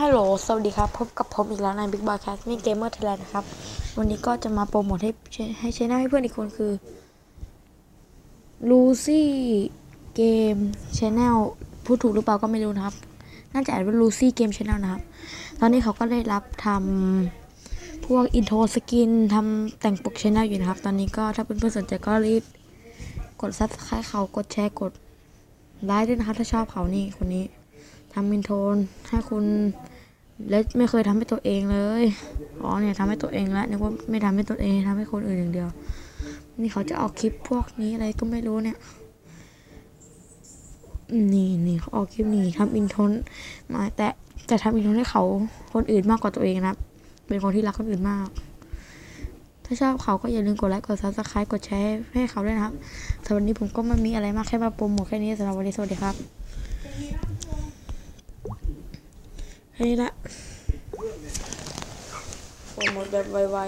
ฮัลโหล สวัสดีครับ พบกับผมอีกแล้วใน Big Boy Cast มีเกมเมอร์ไทยแลนด์นะครับ วันนี้ก็จะมาโปรโมทให้ให้ชแนลให้เพื่อนอีกคนคือ Lucy Game Channel พูดถูกหรือเปล่าก็ไม่รู้นะครับ น่าจะอ่านว่า Lucy Game Channel นะครับ ตอนนี้เขาก็ได้รับทำพวกอินโทรสกินทำแต่งปกชแนลอยู่นะครับ ตอนนี้ก็ถ้าเพื่อนๆสนใจก็รีบกด subscribe เขากดแชร์กดไลค์ด้วยนะครับถ้าชอบเขานี่คนนี้ ทำมินโทนให้คุณและไม่เคยทำให้ตัวเองเลย อ๋อเนี่ยทำให้ตัวเองแล้วนึกว่าไม่ทำให้ตัวเองทำให้คนอื่นอย่างเดียว นี่เขาจะออกคลิปพวกนี้อะไรก็ไม่รู้เนี่ย นี่นี่เขาออกคลิปนี้ทำอินทนมาแต่จะทำอินทนให้เขาคนอื่นมากกว่าตัวเองนะ เป็นคนที่รักคนอื่นมาก ถ้าชอบเขาก็อย่าลืมกดไลค์ กดซับสไครต์กดแชร์ให้เขาด้วยนะครับสำหรับวันนี้ผมก็ไม่มีอะไรมากแค่มาโปรโมทแค่นี้สำหรับวันนี้สวัสดีครับ ให้ละโปรโมทแบบไว